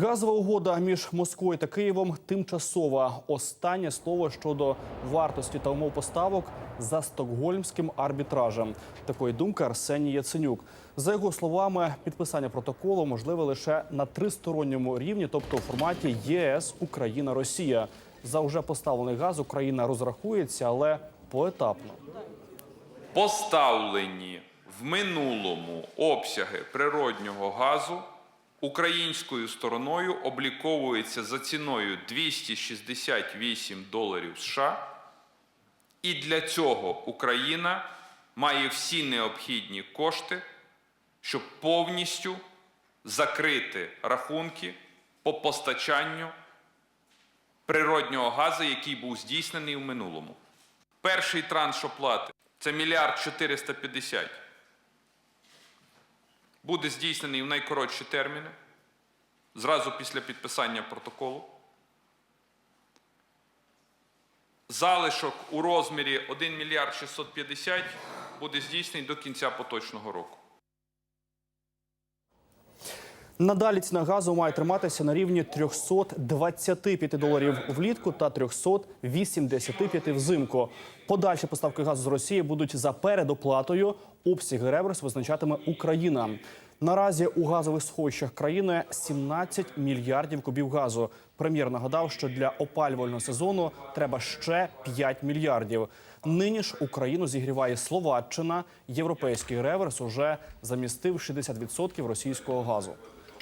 Газова угода між Москвою та Києвом тимчасова. Останнє слово щодо вартості та умов поставок за стокгольмським арбітражем. Такої думки Арсеній Яценюк. За його словами, підписання протоколу можливе лише на тристоронньому рівні, тобто у форматі ЄС, Україна, Росія. За вже поставлений газ Україна розрахується, але поетапно. поставлені в минулому обсяги природнього газу українською стороною обліковуються за ціною 268 доларів США. І для цього Україна має всі необхідні кошти, щоб повністю закрити рахунки по постачанню природнього газу, який був здійснений в минулому. Перший транш оплати це мільярд 450. Буде здійснений в найкоротші терміни, зразу після підписання протоколу. Залишок у розмірі 1 мільярд 650 буде здійснений до кінця поточного року. Надалі ціна газу має триматися на рівні 325 доларів влітку та 385 взимку. Подальші поставки газу з Росії будуть за передоплатою. Обсяги реверс визначатиме Україна. Наразі у газових сховищах країни 17 мільярдів кубів газу. Прем'єр нагадав, що для опалювального сезону треба ще 5 мільярдів. Нині ж Україну зігріває Словаччина. Європейський реверс уже замістив 60% російського газу.